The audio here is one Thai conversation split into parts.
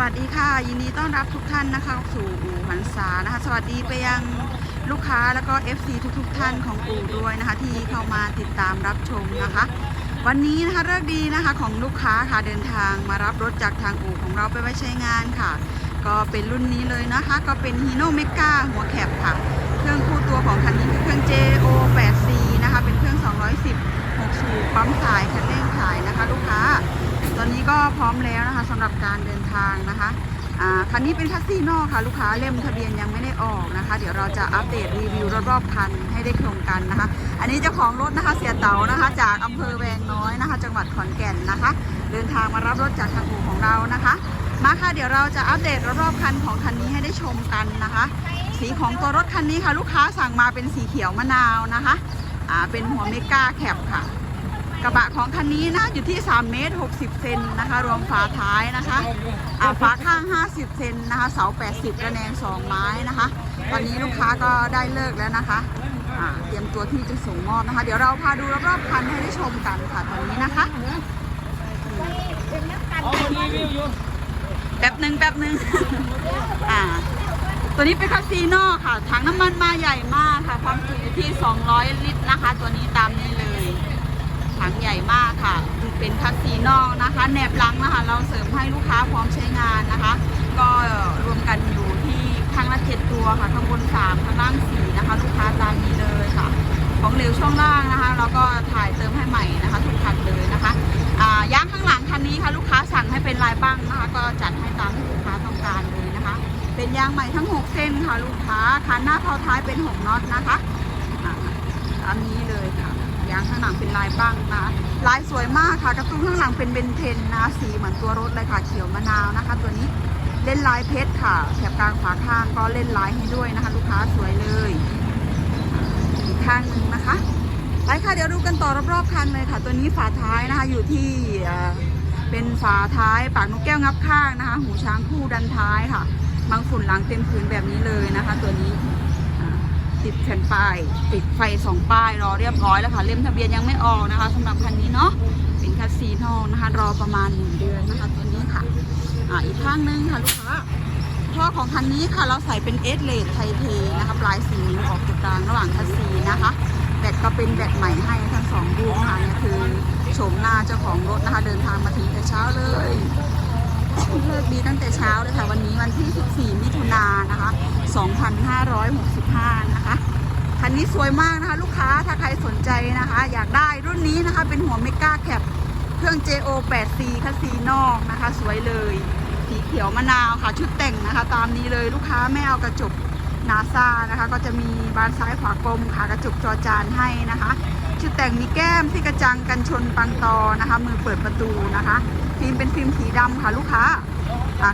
วัสดีค่ะ ยินดีต้อนรับทุกท่านนะคะสู่อู่หันษานะคะ สวัสดีไปยังลูกค้าแล้วก็ FC ทุกๆทท่านของอู่ด้วยนะคะ ที่เข้ามาติดตามรับชมนะคะ วันนี้นะคะเลิกษ์ดีนะคะของลูกค้าค่ะเดินทางมารับรถจากทางอู่ของเราไปไว้ใช้งานค่ะ ก็เป็นรุ่นนี้เลยนะคะ ก็เป็นฮีโน่เมก้าหัวแคบค่ะ ก็พร้อมแล้วนะคะสำหรับการเดินทางนะคะคันนี้เป็นคัสซีโนอค่ะ ลูกค้าเล่มทะเบียนยังไม่ได้ออกนะคะ เดี๋ยวเราจะอัปเดตรีวิวรอบๆคันให้ได้ชมกันนะคะ อันนี้เจ้าของรถนะคะเสียเต๋านะคะ จากอำเภอแวงน้อยนะคะ จังหวัดขอนแก่นนะคะ เดินทางมารับรถจากทางอู่ของเรานะคะ มาค่ะเดี๋ยวเราจะอัปเดตรอบๆคันของคันนี้ให้ได้ชมกันนะคะ สีของตัวรถคันนี้ค่ะ ลูกค้าสั่งมาเป็นสีเขียวมะนาวนะคะอ่าเป็นหัวเมกาแคปค่ะ กระบะของคันนี้นะอยู่ที่ 3 เมตร 60 เซนนะคะ รวมฝาท้ายนะคะอ่าฝาข้าง 50 เซนนะคะ เสา 80 ระแนง 2 ไม้นะคะ ตอนนี้ลูกค้าก็ได้เลิกแล้วนะคะอ่าเตรียมตัวที่จะส่งมอบนะคะ เดี๋ยวเราพาดูรอบๆคันให้ได้ชมกันค่ะตอนนี้นะคะแป๊บหนึ่งแป๊บหนึ่งอ่าตัวนี้เป็นคาซีโน่ค่ะ ถังน้ำมันมาใหญ่มากค่ะ ความจุอยู่ที่ 200 ลิตรนะคะ ตัวนี้ตามนี้เลย ถังใหญ่มากค่ะเป็นคาซีโน่นะคะแหนบลังนะคะ เราเสริมให้ลูกค้าพร้อมใช้งานนะคะ ก็รวมกันอยู่ที่ข้างละเจ็ดตัวค่ะข้างบนสามข้างล่างสี่นะคะ ลูกค้าตามนี้เลยค่ะ ของเหลวช่วงล่างนะคะ เราก็ถ่ายเติมให้ใหม่นะคะทุกคันเลยนะคะอ่ายางข้างหลังคันนี้ค่ะ ลูกค้าสั่งให้เป็นลายบ้างนะคะ ก็จัดให้ตามที่ลูกค้าต้องการเลยนะคะ เป็นยางใหม่ทั้ง 6 เส้นค่ะ ลูกค้าคันหน้าเท้าท้ายเป็น 6น็อตนะคะอ่าตามนี้เลยค่ะ ยางข้างหลังเป็นลายบ้างนะลายสวยมากค่ะกระตุ้นข้างหลังเป็นเบนเทนนะสีเหมือนตัวรถเลยค่ะเขียวมะนาวนะคะ ตัวนี้เล่นลายเพชรค่ะแถบกลางฝาข้างก็เล่นลายให้ด้วยนะคะ ลูกค้าสวยเลยอีกข้างหนึ่งนะคะไปค่ะเดี๋ยวดูกันต่อรอบๆคันเลยค่ะ ตัวนี้ฝาท้ายนะคะอยู่ที่เป็นฝาท้ายปากนกแก้วงับข้างนะคะ หูช้างคู่ดันท้ายค่ะบางฝุ่นหลังเต็มพื้นแบบนี้เลยนะคะ ตัวนี้ ติดแผ่นป้าย ติดไฟสองป้ายรอเรียบร้อยแล้วค่ะ เล่มทะเบียนยังไม่ออกนะคะสำหรับคันนี้เนาะเป็นคัสซีโนนะคะ รอประมาณหนึ่งเดือนนะคะตัวนี้ค่ะอ่าอีกข้างหนึงค่ะลูกค้าท่อของคันนี้ค่ะเราใส่เป็นเอสเลดไทเทนะคะปลายสีนิ้วออกตรงกลางระหว่างคัสซีนะคะแบตก็เป็นแบตใหม่ให้ทั้งสองดวงค่ะเนี่ยคือโฉมหน้าเจ้าของรถนะคะเดินทางมาถึงแต่เช้าเลยเลิกดีตั้งแต่เช้าเลยค่ะ วันนี้วันที่ 14 มิถุนายนนะคะ 25นะคะ คันนี้สวยมากนะคะ ลูกค้าถ้าใครสนใจนะคะ อยากได้รุ่นนี้นะคะ เป็นหัวเมกาแคปเครื่อง JO 8C คัสซีนอกนะคะ สวยเลย สีเขียวมะนาวค่ะ ชุดแต่งนะคะ ตามนี้เลยลูกค้าไม่เอากระจกนาซานะคะ ก็จะมีบานซ้ายขวากลมค่ะกระจกจอจานให้นะคะ ชุดแต่งมีแก้มที่กระจังกันชนปังตอนะคะ มือเปิดประตูนะคะฟิล์มเป็นฟิล์มสีดำค่ะลูกค้า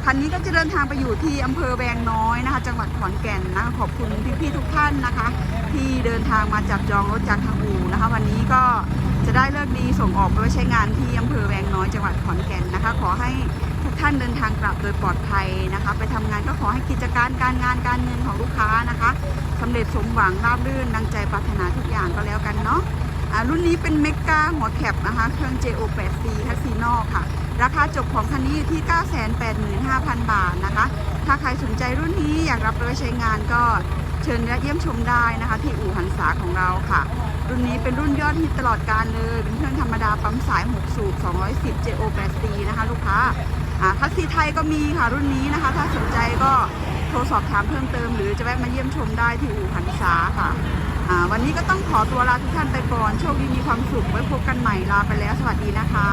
คันนี้ก็จะเดินทางไปอยู่ที่อำเภอแวงน้อยนะคะ จังหวัดขอนแก่นนะคะขอบคุณพี่ๆทุกท่านนะคะ ที่เดินทางมาจับจองรถจากทางอูนะคะ วันนี้ก็จะได้เลิกดีส่งออกไปไว้ใช้งานที่อำเภอแวงน้อยจังหวัดขอนแก่นนะคะ ขอให้ทุกท่านเดินทางกลับโดยปลอดภัยนะคะ ไปทำงานก็ขอให้กิจการการงานการเงินของลูกค้านะคะสำเร็จสมหวังราบรื่นดังใจปรารถนาทุกอย่างก็แล้วกันเนาะ รุ่นนี้เป็นเมกาหัวแคปนะคะ เครื่อง JO8C ทัซีนอค่ะ ราคาจบของคันนี้อยู่ที่ 985,000 บาทนะคะ ถ้าใครสนใจรุ่นนี้อยากรับไปใช้งานก็เชิญและเยี่ยมชมได้นะคะ ที่อู่หันษาของเราค่ะ รุ่นนี้เป็นรุ่นยอดฮิตตลอดการเลย เป็นเครื่องธรรมดาปั๊มสาย 6 สูบ 210 JO 8 c นะคะลูกค้าอ่าคัสซีไทยก็มีค่ะรุ่นนี้นะคะ ถ้าสนใจก็โทรสอบถามเพิ่มเติม หรือจะแวะมาเยี่ยมชมได้ที่อู่หันษาค่ะ วันนี้ก็ต้องขอตัวลาทุกท่านไปก่อน โชคดีมีความสุขไว้พบกันใหม่ลาไปแล้ว สวัสดีนะคะ